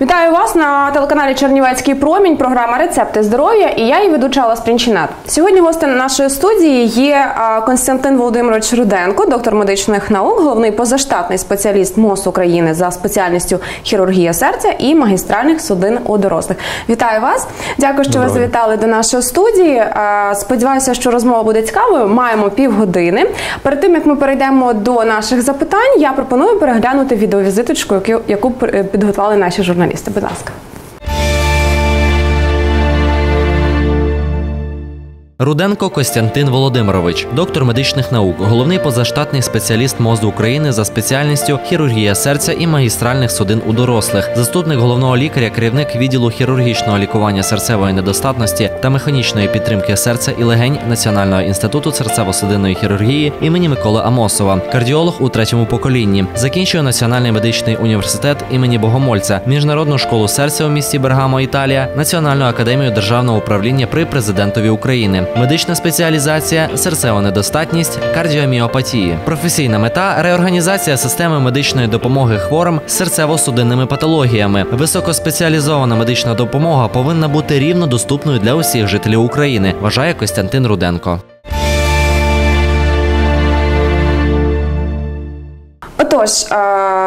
Вітаю вас на телеканалі Чернівецький промінь. Програма Рецепти здоров'я і я її ведуча Алла Спрінчинат. Сьогодні гостем нашої студії є Константин Володимирович Руденко, доктор медичних наук, головний позаштатний спеціаліст МОЗ України за спеціальністю хірургія серця і магістральних судин у дорослих. Вітаю вас! Дякую, що ви завітали до нашої студії. Сподіваюся, що розмова буде цікавою. Маємо півгодини. Перед тим як ми перейдемо до наших запитань, я пропоную переглянути відеовізиточку, яку- яку підготували наші журналісти. Будь ласка. Руденко Костянтин Володимирович, доктор медичних наук, головний позаштатний спеціаліст МОЗу України за спеціальністю хірургія серця і магістральних судин у дорослих, заступник головного лікаря, керівник відділу хірургічного лікування серцевої недостатності та механічної підтримки серця і легень Національного інституту серцево-судинної хірургії імені Миколи Амосова, кардіолог у третьому поколінні. Закінчує Національний медичний університет імені Богомольця, міжнародну школу серця у місті Бергамо, Італія, Національну академію державного управління при президентові України, медична спеціалізація, серцева недостатність, кардіоміопатії, професійна мета реорганізація системи медичної допомоги хворим з серцево-судинними патологіями. Високоспеціалізована медична допомога повинна бути рівно доступною для усіх жителів України, вважає Костянтин Руденко. Отож,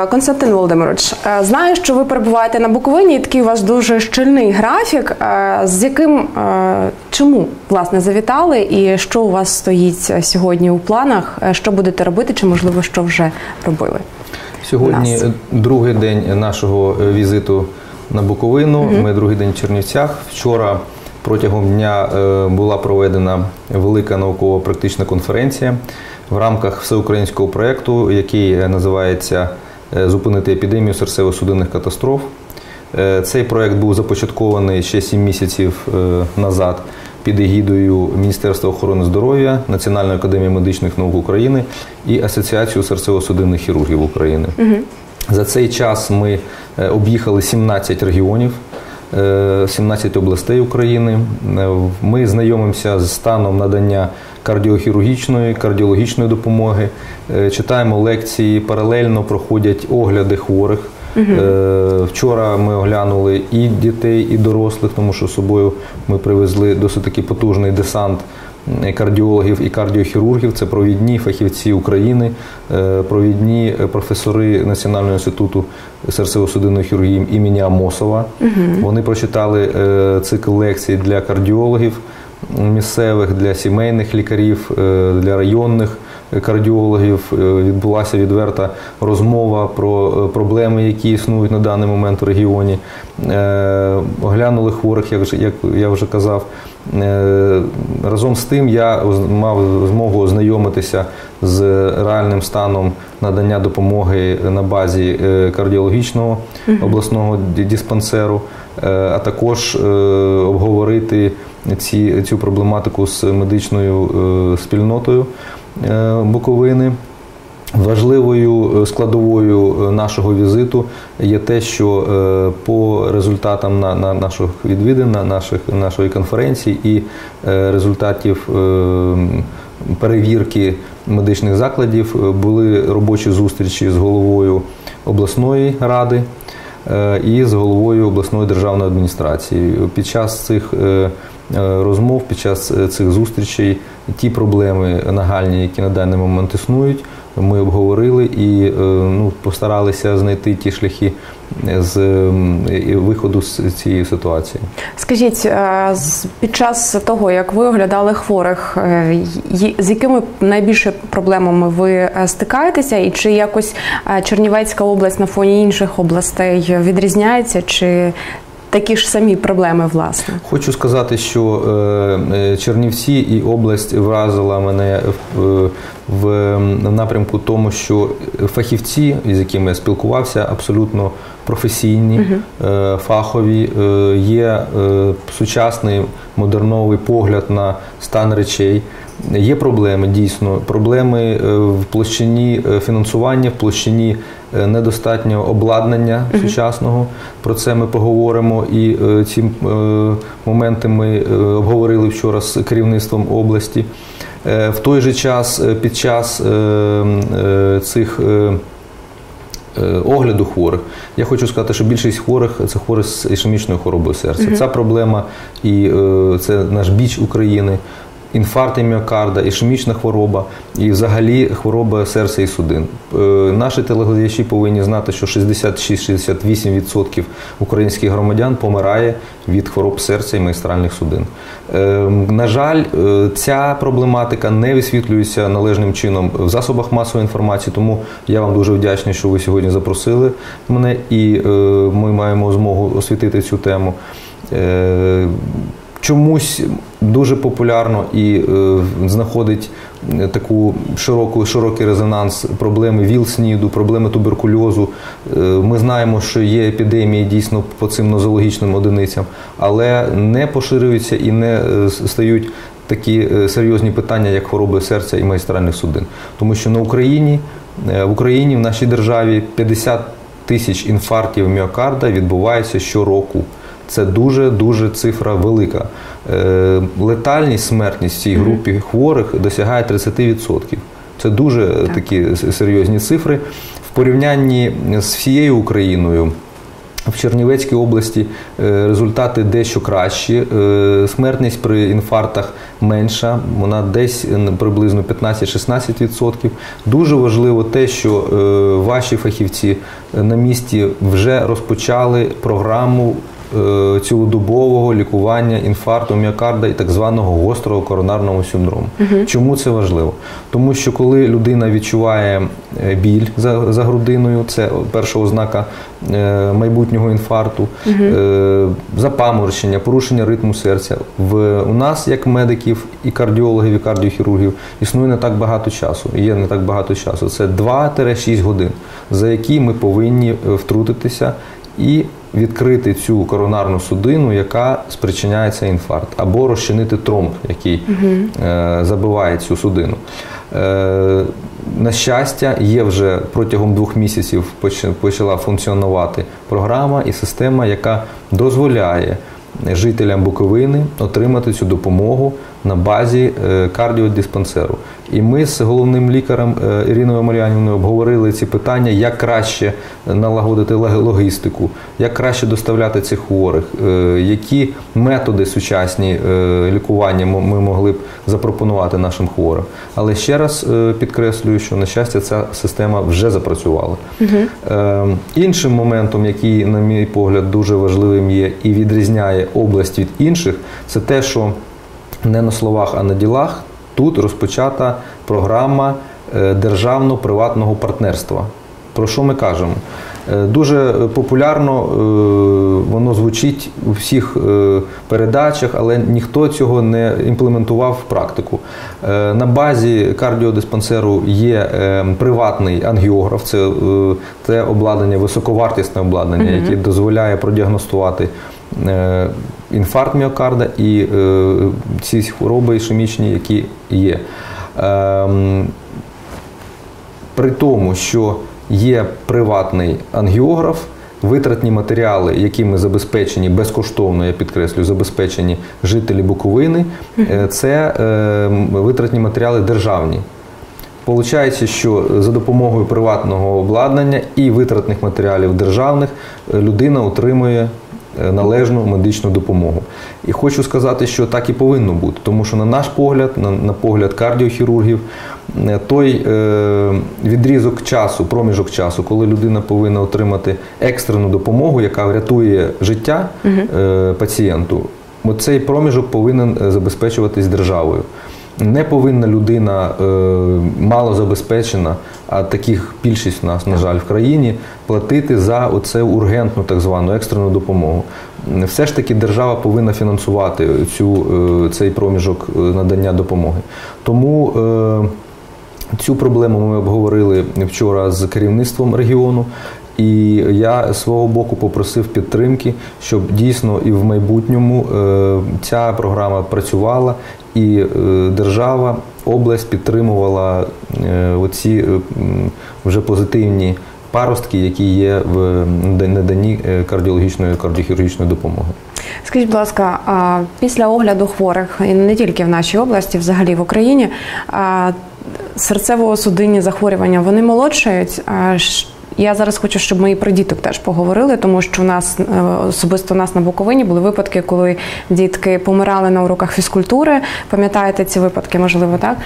Константин Володимирович, е, знаю, що ви перебуваєте на Буковині, і такий у вас дуже щільний графік. Е, З яким е, чому власне завітали, і що у вас стоїть сьогодні у планах? Що будете робити, чи можливо що вже робили? Сьогодні Нас. другий день нашого візиту на Буковину. Ми другий день в Чернівцях. Вчора протягом дня була проведена велика науково-практична конференція в рамках всеукраїнського проєкту, який називається Зупинити епідемію серцево-судинних катастроф. Е, Цей проєкт був започаткований ще 7 місяців е, назад під егідою Міністерства охорони здоров'я, Національної академії медичних наук України і Асоціацію серцево-судинних хірургів України. За цей час ми е, об'їхали 17 регіонів, е, 17 областей України. Е, Ми знайомимося з станом надання кардіохірургічної, кардіологічної допомоги, е, читаємо лекції, паралельно проходять огляди хворих. Е, Вчора ми оглянули і дітей, і дорослих, тому що з собою ми привезли досить таки потужний десант кардіологів і кардіохірургів. Це провідні фахівці України, е, провідні професори Національного інституту серцево-судинної хірургії імені Амосова. Вони прочитали цикл лекцій для кардіологів місцевих, для сімейних лікарів, е, для районних кардіологів. Е, Відбулася відверта розмова про е, проблеми, які існують на даний момент у регіоні. Оглянули хворих, як, я вже казав. Разом з тим я мав змогу ознайомитися з реальним станом надання допомоги на базі кардіологічного обласного диспансеру, а також обговорити ці, цю проблематику з медичною е, спільнотою е, Буковини. Важливою е, складовою нашого візиту є те, що по результатам на, на наших відвідин, на наших, нашої конференції і результатів перевірки медичних закладів були робочі зустрічі з головою обласної ради і з головою обласної державної адміністрації. Під час цих розмов, під час е, цих зустрічей. Ті проблеми нагальні, які на даний момент існують, ми обговорили і е, ну, постаралися знайти ті шляхи з виходу з цієї ситуації. Скажіть, е, під час того, як ви оглядали хворих, е, з якими найбільше проблемами ви е, стикаєтеся, і чи якось е, Чернівецька область на фоні інших областей відрізняється, чи такі ж самі проблеми, власне? Хочу сказати, що е, е, Чернівці і область вразила мене в, в напрямку тому, що фахівці, з якими я спілкувався, абсолютно професійні, е, фахові, е, є е, сучасний модерновий погляд на стан речей. Є проблеми дійсно. Проблеми е, в площині е, фінансування, в площині е, недостатнього обладнання сучасного. Про це ми поговоримо. І ці моменти ми обговорили вчора з керівництвом області. В той же час, під час цих огляду хворих. Я хочу сказати, що більшість хворих це хворі з ішемічною хворобою серця. Ця проблема і це наш біч України. Інфаркт міокарда, ішемічна хвороба і взагалі хвороба серця і судин. Е, Наші телеглядачі повинні знати, що 66-68% українських громадян помирає від хвороб серця і магістральних судин. Е, На жаль, е, ця проблематика не висвітлюється належним чином в засобах масової інформації, тому я вам дуже вдячний, що ви сьогодні запросили мене, і е, ми маємо змогу освітити цю тему. Чомусь дуже популярно і е, знаходить е, таку широку, широкий резонанс проблеми ВІЛ-СНІДу, проблеми туберкульозу. Е, ми знаємо, що є епідемії дійсно по цим нозологічним одиницям, але не поширюються і не стають такі серйозні питання, як хвороби серця і магістральних судин. Тому що на Україні, в Україні, в нашій державі 50 тисяч інфарктів міокарда відбувається щороку. Це дуже дуже цифра велика. Е, Летальність, смертність в цій групі хворих досягає 30%. Це дуже такі серйозні цифри. В порівнянні з всією Україною. В Чернівецькій області е, результати дещо кращі. Е, Смертність при інфарктах менша, вона десь е, приблизно 15-16%. Дуже важливо те, що е, ваші фахівці е, на місці вже розпочали програму е, цілодобового лікування інфаркту міокарда і так званого гострого коронарного синдрому. Чому це важливо? Тому що коли людина відчуває е, біль за, за грудиною, це перша ознака е, майбутнього інфаркту, е, запаморочення, порушення ритму серця. В, у нас, як медиків і кардіологів, і кардіохірургів, існує не так багато часу. Є не так багато часу. Це 2-6 годин, за які ми повинні е, втрутитися і відкрити цю коронарну судину, яка спричиняє цей інфаркт, або розчинити тромб, який е, забиває цю судину. Е, на щастя, є вже протягом двох місяців поч- почала функціонувати програма і система, яка дозволяє жителям Буковини отримати цю допомогу на базі е, кардіодиспансеру. І ми з головним лікарем е, Іриною Мар'янівною обговорили ці питання, як краще налагодити логістику, як краще доставляти цих хворих, е, які методи сучасні лікування ми могли б запропонувати нашим хворим. Але ще раз підкреслюю, що на щастя ця система вже запрацювала. Е, Іншим моментом, який, на мій погляд, дуже важливим є і відрізняє область від інших, це те, що не на словах, а на ділах тут розпочата програма е, державно-приватного партнерства. Про що ми кажемо? Е, Дуже популярно е, воно звучить у всіх передачах, але ніхто цього не імплементував в практику. На базі кардіодиспансеру є приватний ангіограф, це, е, це обладнання, високовартісне обладнання, яке дозволяє продіагностувати інфаркт міокарда і е, ці хвороби ішемічні, які є. Ем, При тому, що є приватний ангіограф, витратні матеріали, якими забезпечені безкоштовно, я підкреслюю, забезпечені жителі Буковини, е, це е, витратні матеріали державні. Получається, що за допомогою приватного обладнання і витратних матеріалів державних е, людина отримує е, належну медичну допомогу. І хочу сказати, що так і повинно бути, тому що на наш погляд, на, на погляд кардіохірургів, е, той е, відрізок часу, проміжок часу, коли людина повинна отримати екстрену допомогу, яка врятує життя е, пацієнту, цей проміжок повинен е, забезпечуватись державою. Не повинна людина е, мало забезпечена, а таких більшість у нас, на жаль, в країні, платити за оце ургентну так звану екстрену допомогу. Все ж таки держава повинна фінансувати цю, е, цей проміжок е, надання допомоги. Тому е, Цю проблему ми обговорили вчора з керівництвом регіону, і я свого боку попросив підтримки, щоб дійсно і в майбутньому е, ця програма працювала, і е, держава, область підтримувала е, оці вже позитивні паростки, які є в наданні кардіологічної кардіохірургічної допомоги. Скажіть, будь ласка, а після огляду хворих і не тільки в нашій області, взагалі в Україні, а, серцево-судинні захворювання вони молодшають. Я зараз хочу, щоб ми і про діток теж поговорили, тому що у нас е, особисто у нас на Буковині були випадки, коли дітки помирали на уроках фізкультури. Пам'ятаєте ці випадки, можливо, так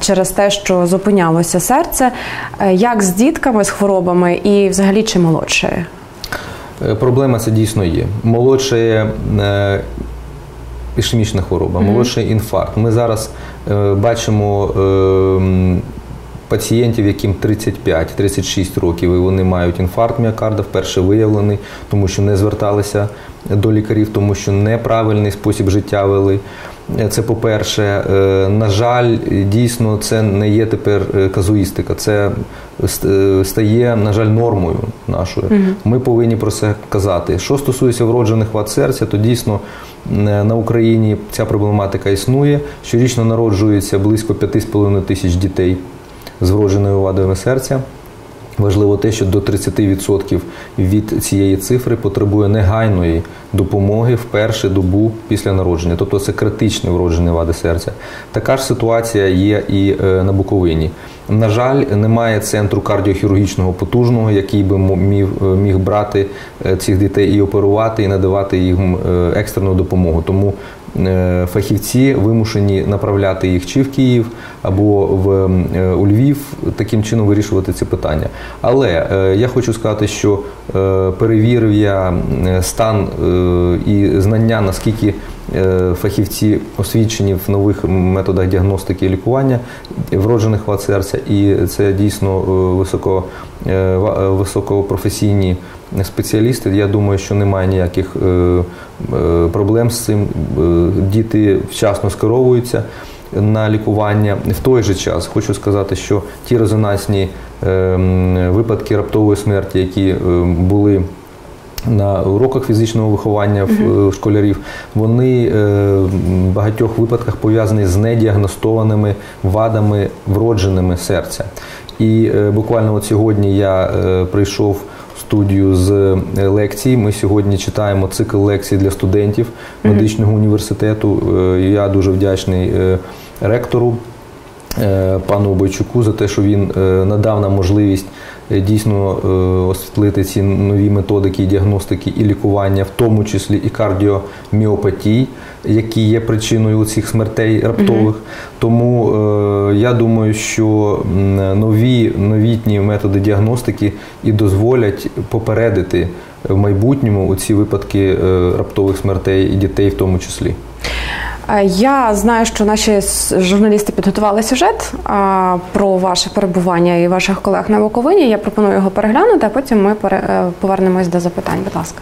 через те, що зупинялося серце. Е, Як з дітками з хворобами і взагалі чи молодше? Проблема це дійсно є. Молодше е, ішемічна хвороба, молодший інфаркт. Ми зараз бачимо пацієнтів, яким 35-36 років, і вони мають інфаркт міокарда, вперше виявлений, тому що не зверталися до лікарів, тому що неправильний спосіб життя вели. Це по-перше, Е, на жаль, дійсно, це не є тепер е, казуїстика, це е, стає, на жаль, нормою нашою. Ми повинні про це казати. Що стосується вроджених вад серця, то дійсно на Україні ця проблематика існує. Щорічно народжується близько 5,5 тисяч дітей з вродженою вадою серця. Важливо те, що до 30% від цієї цифри потребує негайної допомоги в першу добу після народження, тобто це критичне вроджені вади серця. Така ж ситуація є і е, на Буковині. На жаль, немає центру кардіохірургічного потужного, який би міг, е, міг брати е, цих дітей і оперувати, і надавати їм екстрену допомогу. Тому фахівці вимушені направляти їх чи в Київ або в е, у Львів, таким чином вирішувати ці питання. Але е, я хочу сказати, що е, перевірив я е, стан е, і знання, наскільки е, фахівці освічені в нових методах діагностики і лікування вроджених вад серця, і це дійсно е, високо, е, е, високопрофесійні спеціалісти. Я думаю, що немає ніяких е, е, проблем з цим. Е, Діти вчасно скеровуються на лікування. В той же час хочу сказати, що ті резонансні е, випадки раптової смерті, які е, були на уроках фізичного виховання в е, школярів, вони е, в багатьох випадках пов'язані з недіагностованими вадами вродженими серця. І е, буквально от сьогодні я е, прийшов в студію з лекцій. Ми сьогодні читаємо цикл лекцій для студентів медичного університету. Я дуже вдячний ректору пану Бойчуку за те, що він надав нам можливість дійсно е, освітлити ці нові методики діагностики і лікування, в тому числі і кардіоміопатій, які є причиною цих смертей раптових. Тому е, я думаю, що нові новітні методи діагностики і дозволять попередити в майбутньому ці випадки е, раптових смертей і дітей в тому числі. Е, Я знаю, що наші журналісти підготували сюжет про ваше перебування і ваших колег на Буковині. Я пропоную його переглянути, а потім ми е, повернемось до запитань. Будь ласка.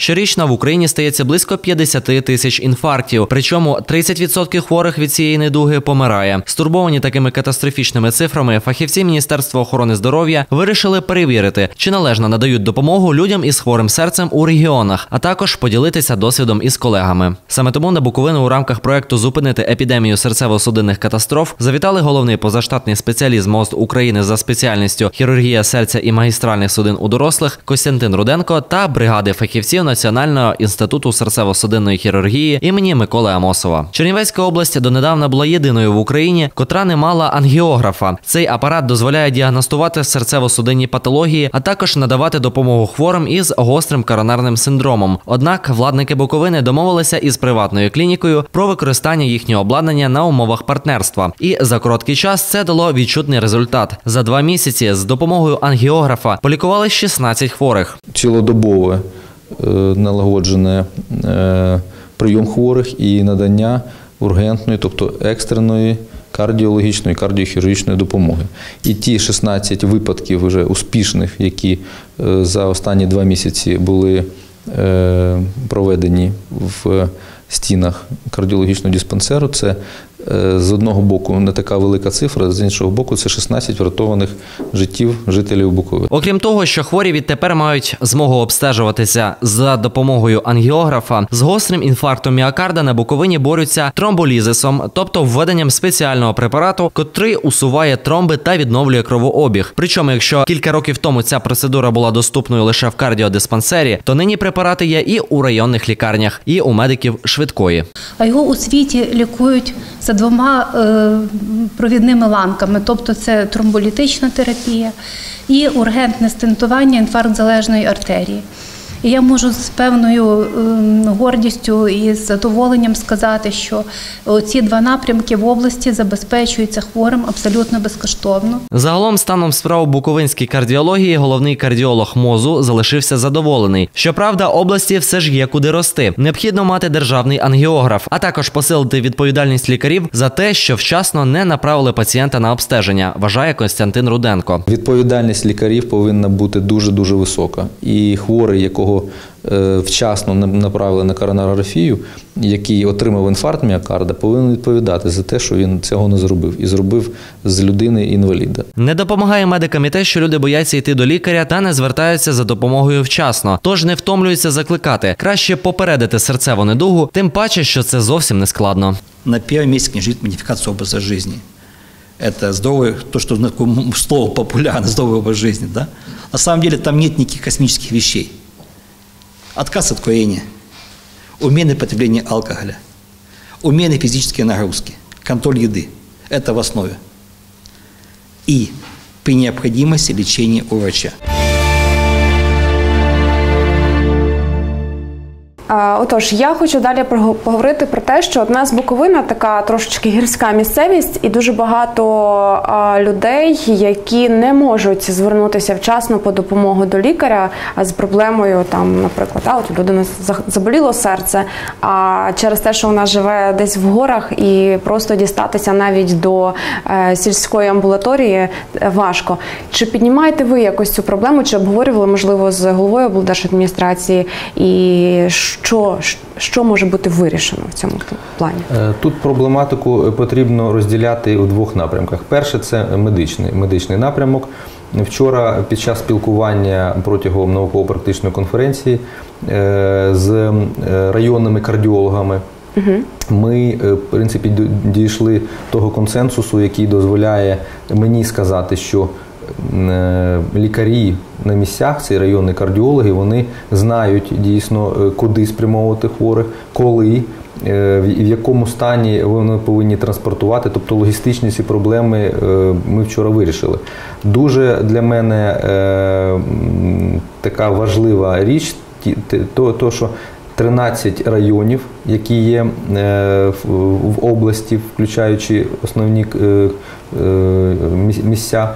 Щорічно в Україні стається близько 50 тисяч інфарктів. Причому 30% хворих від цієї недуги помирає. Стурбовані такими катастрофічними цифрами, фахівці Міністерства охорони здоров'я вирішили перевірити, чи належно надають допомогу людям із хворим серцем у регіонах, а також поділитися досвідом із колегами. Саме тому на Буковину у рамках проекту зупинити епідемію серцево-судинних катастроф завітали головний позаштатний спеціаліст МОЗ України за спеціальністю хірургія серця і магістральних судин у дорослих Костянтин Руденко та бригади фахівців Національного інституту серцево-судинної хірургії імені Миколи Амосова. Чернівецька область донедавна була єдиною в Україні, котра не мала ангіографа. Цей апарат дозволяє діагностувати серцево-судинні патології, а також надавати допомогу хворим із гострим коронарним синдромом. Однак владники Буковини домовилися із приватною клінікою про використання їхнього обладнання на умовах партнерства. І за короткий час це дало відчутний результат. За два місяці з допомогою ангіографа полікували 16 хворих. цілодобове налагоджене е, прийом хворих і надання ургентної, тобто екстреної кардіологічної, кардіохірургічної допомоги. І ті 16 випадків вже успішних, які е, за останні два місяці були е, проведені в стінах кардіологічного диспансеру, це е, з одного боку не така велика цифра, з іншого боку, це 16 врятованих життів жителів Буковини. Окрім того, що хворі відтепер мають змогу обстежуватися за допомогою ангіографа, з гострим інфарктом міокарда на Буковині борються тромболізисом, тобто введенням спеціального препарату, котрий усуває тромби та відновлює кровообіг. Причому, якщо кілька років тому ця процедура була доступною лише в кардіодиспансері, то нині препарати є і у районних лікарнях, і у медиків швидкої. а його у світі лікують за двома е, провідними ланками, тобто це тромболітична терапія і ургентне стентування інфаркт залежної артерії. І я можу з певною ем, гордістю і з задоволенням сказати, що ці два напрямки в області забезпечуються хворим абсолютно безкоштовно. Загалом, станом справ у Буковинській кардіології, головний кардіолог мозу залишився задоволений. Щоправда, області все ж є куди рости. Необхідно мати державний ангіограф, а також посилити відповідальність лікарів за те, що вчасно не направили пацієнта на обстеження. Вважає Костянтин Руденко. Відповідальність лікарів повинна бути дуже дуже висока, і хворий, якого е, вчасно направили на коронарографію, який отримав інфаркт міокарда, повинен відповідати за те, що він цього не зробив, і зробив з людини інваліда. Не допомагає медикам і те, що люди бояться йти до лікаря та не звертаються за допомогою вчасно, тож не втомлюються закликати. Краще попередити серцеву недугу, тим паче, що це зовсім не складно. На першому місці книжить модифікацію образу життя. Это здоровый, то, что слово популярно, здоровый образ жизни, да? На самом деле там нет никаких космических вещей. Отказ от курения, умеренное потребление алкоголя, умеренные физические нагрузки, контроль еды – это в основе. И при необходимости лечения у врача. Отож, я хочу далі поговорити про те, що одна з Буковина така трошечки гірська місцевість, і дуже багато людей, які не можуть звернутися вчасно по допомогу до лікаря з проблемою, там, наприклад, а от людина заболіло серце, а через те, що вона живе десь в горах, і просто дістатися навіть до е, сільської амбулаторії е, важко. Чи піднімаєте ви якось цю проблему, чи обговорювали можливо з головою облдержадміністрації і що що може бути вирішено в цьому плані? Е, тут проблематику потрібно розділяти у двох напрямках. Перше це медичний медичний напрямок. Вчора під час спілкування протягом науково-практичної конференції е, з е, районними кардіологами. Ми, в принципі, дійшли того консенсусу, який дозволяє мені сказати, що Е, лікарі на місцях, ці районні кардіологи, вони знають дійсно, е, куди спрямовувати хворих, коли. Е, в якому стані вони повинні транспортувати, тобто логістичні ці проблеми ми вчора вирішили. Дуже для мене така важлива річ, то що 13 районів, які є в області, включаючи основні Е, місця,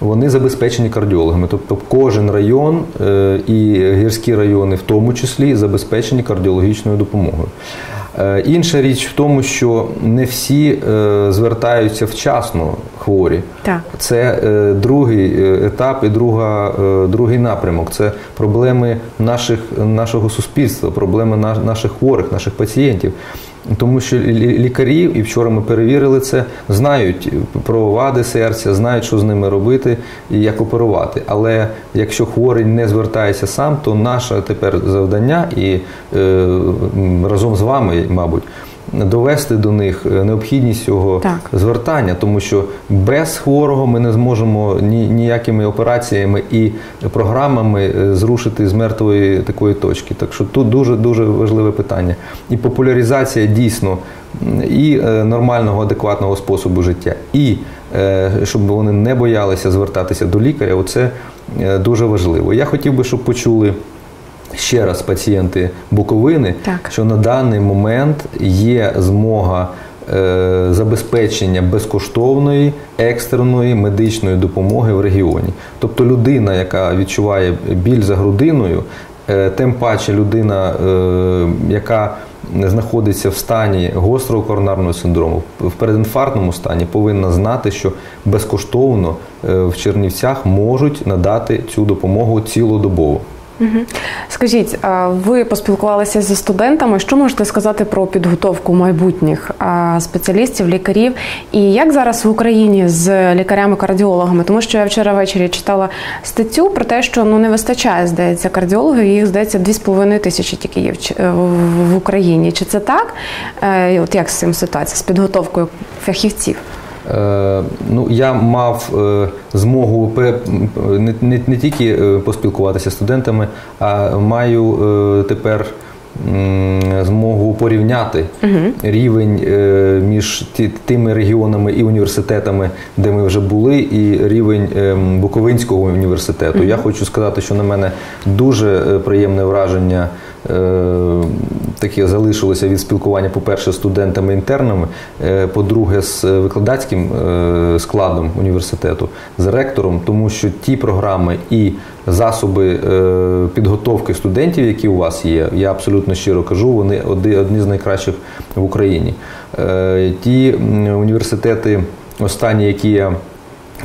вони забезпечені кардіологами. Тобто кожен район е, і гірські райони, в тому числі, забезпечені кардіологічною допомогою. Е, інша річ в тому, що не всі звертаються вчасно хворі. Так. Це другий етап і друга, другий напрямок. Це проблеми наших, нашого суспільства, проблеми наших хворих, наших пацієнтів. Тому що лікарі, і вчора ми перевірили це, знають про вади серця, знають, що з ними робити і як оперувати. Але якщо хворий не звертається сам, то наше тепер завдання і е, разом з вами, мабуть довести до них е, необхідність цього так. звертання, тому що без хворого ми не зможемо ні, ніякими операціями і програмами е, зрушити з мертвої такої точки. Так що тут дуже дуже важливе питання. І популяризація дійсно і е, нормального, адекватного способу життя, і щоб вони не боялися звертатися до лікаря. Оце дуже важливо. Я хотів би, щоб почули ще раз пацієнти Буковини, так. що на даний момент є змога е, забезпечення безкоштовної екстреної медичної допомоги в регіоні. Тобто людина, яка відчуває біль за грудиною, е, тим паче людина, е, яка знаходиться в стані гострого коронарного синдрому, в передінфарктному стані, повинна знати, що безкоштовно в Чернівцях можуть надати цю допомогу цілодобово. Скажіть, ви поспілкувалися зі студентами. Що можете сказати про підготовку майбутніх спеціалістів, лікарів? І як зараз в Україні з лікарями-кардіологами? Тому що я вчора ввечері читала статтю про те, що ну не вистачає, здається, кардіологів. Їх здається 2,5 тисячі тільки є в Україні. Чи це так? Е, от як з цим ситуація з підготовкою фахівців? Е, ну, Я мав е, змогу не, не, не тільки е, поспілкуватися з студентами, а маю тепер змогу порівняти рівень е, між тими регіонами і університетами, де ми вже були, і рівень Буковинського університету. Я хочу сказати, що на мене дуже приємне враження. Е, Таке залишилося від спілкування, по-перше, з студентами-інтернами, е, по-друге, з викладацьким е, складом університету, з ректором, тому що ті програми і засоби підготовки студентів, які у вас є, я абсолютно щиро кажу, вони одні з найкращих в Україні. Ті університети, останні, які я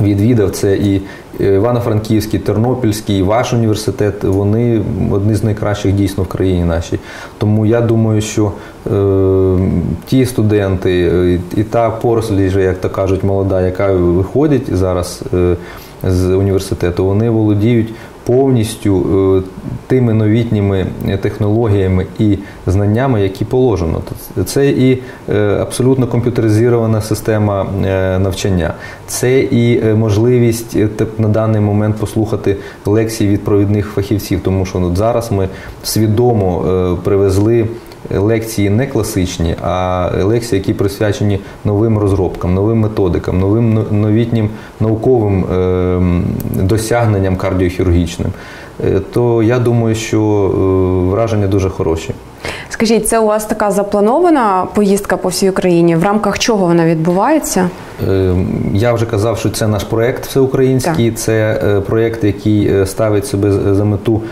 відвідав, це і Івано-Франківський, Тернопільський, і ваш університет, вони одні з найкращих дійсно в країні нашій. Тому я думаю, що е, ті студенти е, і та порослі, як то кажуть, молода, яка виходить зараз е, з університету, вони володіють повністю е, тими новітніми технологіями і знаннями, які положено. Це і е, абсолютно комп'ютеризована система е, навчання, це і можливість на даний момент послухати лекції від провідних фахівців, тому що ну, зараз ми свідомо привезли. Лекції не класичні, а лекції, які присвячені новим розробкам, новим методикам, новим новітнім науковим ем, досягненням кардіохірургічним. Е, То я думаю, що е, враження дуже хороші. Скажіть, це у вас така запланована поїздка по всій Україні? В рамках чого вона відбувається? Е, Я вже казав, що це наш проєкт всеукраїнський. Це е, проєкт, який ставить себе за мету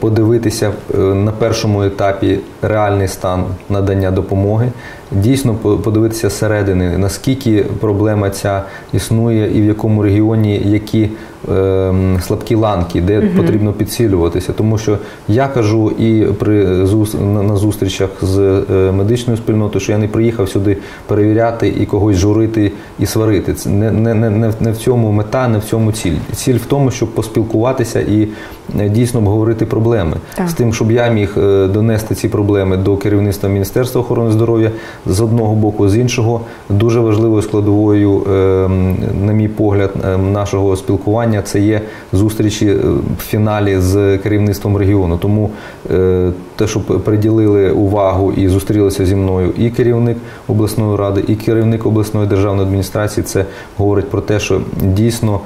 подивитися е, на першому етапі реальний стан надання допомоги, дійсно по- подивитися зсередини, наскільки проблема ця існує і в якому регіоні які ем, слабкі ланки, де потрібно підсилюватися. Тому що я кажу і при зус- на- зустрічах з е, медичною спільнотою, що я не приїхав сюди перевіряти і когось журити і сварити. Це не, не, не, не в- не в цьому мета, не в цьому ціль. Ціль в тому, щоб поспілкуватися і е, дійсно обговорити проблеми Так. з тим, щоб я міг е, донести ці проблеми до керівництва Міністерства охорони здоров'я з одного боку, з іншого дуже важливою складовою, е, на мій погляд, е, нашого спілкування це є зустрічі е, в фіналі з керівництвом регіону. Тому те, що приділили увагу і зустрілися зі мною і керівник обласної ради, і керівник обласної державної адміністрації, це говорить про те, що дійсно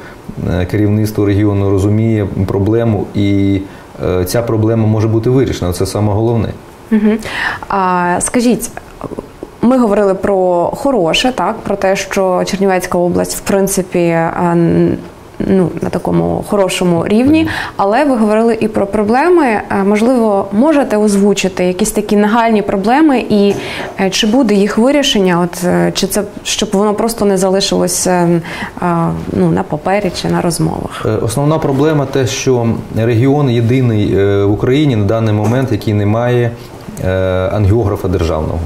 керівництво регіону розуміє проблему і ця проблема може бути вирішена. Це саме головне. Угу. А, скажіть, ми говорили про хороше, так про те, що Чернівецька область, в принципі, ну на такому хорошому рівні, але ви говорили і про проблеми. Можливо, можете озвучити якісь такі нагальні проблеми, і е, чи буде їх вирішення? От е, чи це щоб воно просто не залишилося ну на папері чи на розмовах? Е, Основна проблема те, що регіон єдиний е, в Україні на даний момент, який не має е, ангіографа державного.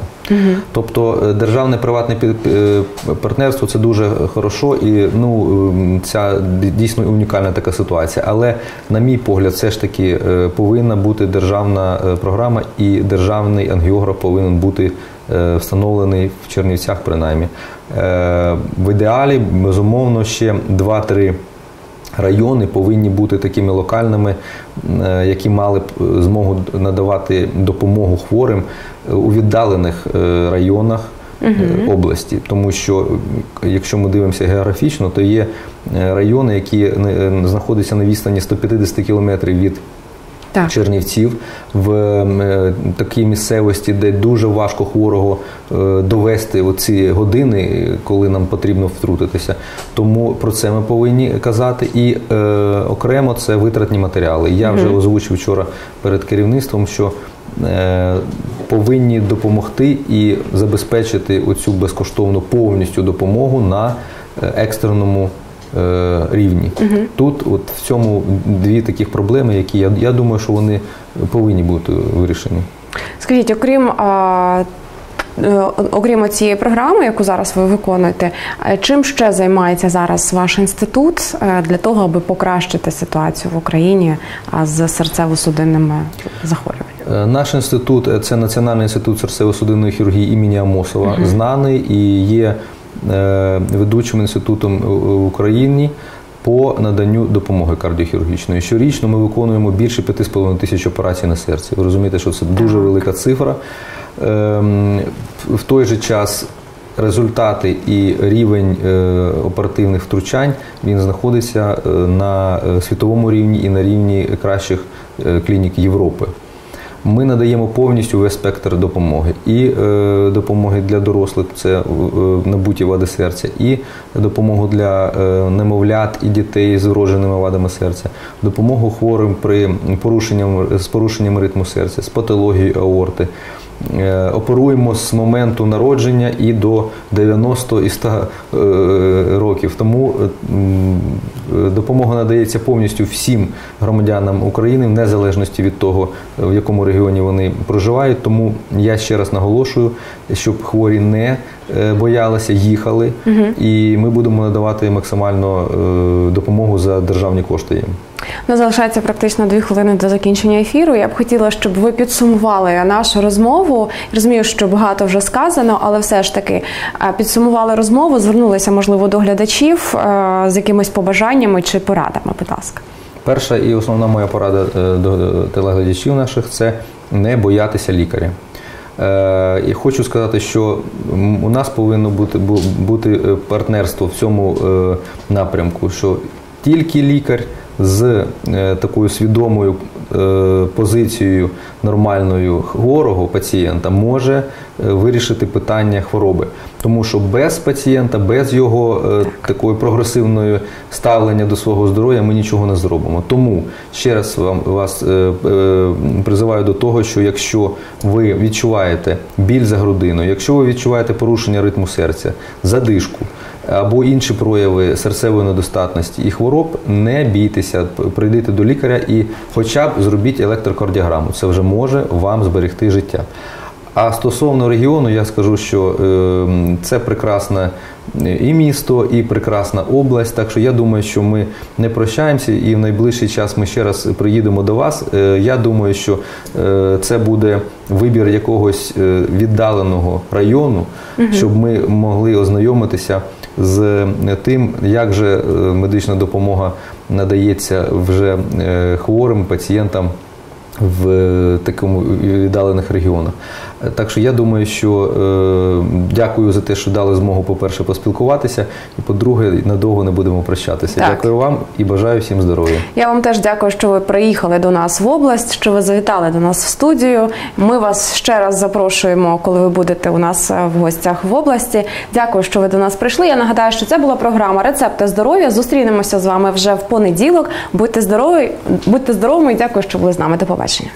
Тобто е, державне приватне е, партнерство це дуже хорошо і ну ем, ця дійсно унікальна така ситуація. Але на мій погляд, все ж таки е, повинна бути державна е, програма, і державний ангіограф повинен бути е, встановлений в Чернівцях, принаймні. Е, В ідеалі, безумовно, ще 2-3 райони повинні бути такими локальними, е, які мали б е, змогу надавати допомогу хворим е, у віддалених районах угу. області. Тому що якщо ми дивимося географічно, то є райони, які знаходяться на відстані 150 кілометрів від Так. Чернівців в е, такій місцевості, де дуже важко хворого е, довести оці години, коли нам потрібно втрутитися. Тому про це ми повинні казати. І е, окремо це витратні матеріали. Я вже озвучив вчора перед керівництвом, що е, повинні допомогти і забезпечити оцю безкоштовну повністю допомогу на е, екстреному е, рівні. Тут, от в цьому дві таких проблеми, які я, я думаю, що вони повинні бути вирішені. Скажіть, окрім а, е, окрім цієї програми, яку зараз ви виконуєте, е, чим ще займається зараз ваш інститут для того, аби покращити ситуацію в Україні з серцево-судинними захворюваннями? Наш інститут це Національний інститут серцево-судинної хірургії імені Амосова, знаний і є ведучим інститутом в- Україні по наданню допомоги кардіохірургічної. Щорічно ми виконуємо більше 5,5 тисяч операцій на серці. Ви розумієте, що це дуже велика цифра. Ем, В той же час результати і рівень е, оперативних втручань він знаходиться е, на е, світовому рівні і на рівні кращих е, клінік Європи. Ми надаємо повністю весь спектр допомоги. І е, допомоги для дорослих, це е, набуті вади серця, і допомогу для е, немовлят і дітей з вродженими вадами серця, допомогу хворим при порушенням, з порушенням ритму серця, з патологією аорти. Е, Оперуємо з моменту народження і до 90 і 100 е, років. Тому е, допомога надається повністю всім громадянам України, в незалежності від того, в якому регіоні вони проживають. Тому я ще раз наголошую, щоб хворі не е, боялися, їхали, і ми будемо надавати максимально е, допомогу за державні кошти їм. У нас залишається практично дві хвилини до закінчення ефіру. Я б хотіла, щоб ви підсумували нашу розмову. Розумію, що багато вже сказано, але все ж таки е, підсумували розмову, звернулися, можливо, до глядачів з якимись побажаннями чи порадами. Будь ласка. Перша і основна моя порада до телеглядачів наших це не боятися лікаря. Е, І хочу сказати, що у нас повинно бути, бути е, партнерство в цьому е, напрямку, що тільки лікар з такою свідомою позицією нормальною хворого пацієнта може е, вирішити питання хвороби. Тому що без пацієнта, без його е, такої прогресивної ставлення до свого здоров'я ми нічого не зробимо. Тому ще раз вам вас е, е, призиваю до того, що якщо ви відчуваєте біль за грудиною, якщо ви відчуваєте порушення ритму серця, задишку або інші прояви серцевої недостатності і хвороб, не бійтеся, прийдіть до лікаря і хоча б зробіть електрокардіограму. Це вже може вам зберегти життя. А стосовно регіону, я скажу, що е, це прекрасне і місто, і прекрасна область. Так що я думаю, що ми не прощаємося, і в найближчий час ми ще раз приїдемо до вас. Е, я думаю, що е, це буде вибір якогось е, віддаленого району, щоб ми могли ознайомитися з тим, як же медична допомога надається вже хворим пацієнтам в такому віддалених регіонах. Так що я думаю, що е, дякую за те, що дали змогу, по-перше, поспілкуватися, і по-друге, надовго не будемо прощатися. Так. Дякую вам і бажаю всім здоров'я. Я вам теж дякую, що ви приїхали до нас в область, що ви завітали до нас в студію. Ми вас ще раз запрошуємо, коли ви будете у нас е, в гостях в області. Дякую, що ви до нас прийшли. Я нагадаю, що це була програма Рецепти здоров'я. Зустрінемося з вами вже в понеділок. Будьте здорові, будьте здоровими і дякую, що були з нами. До побачення.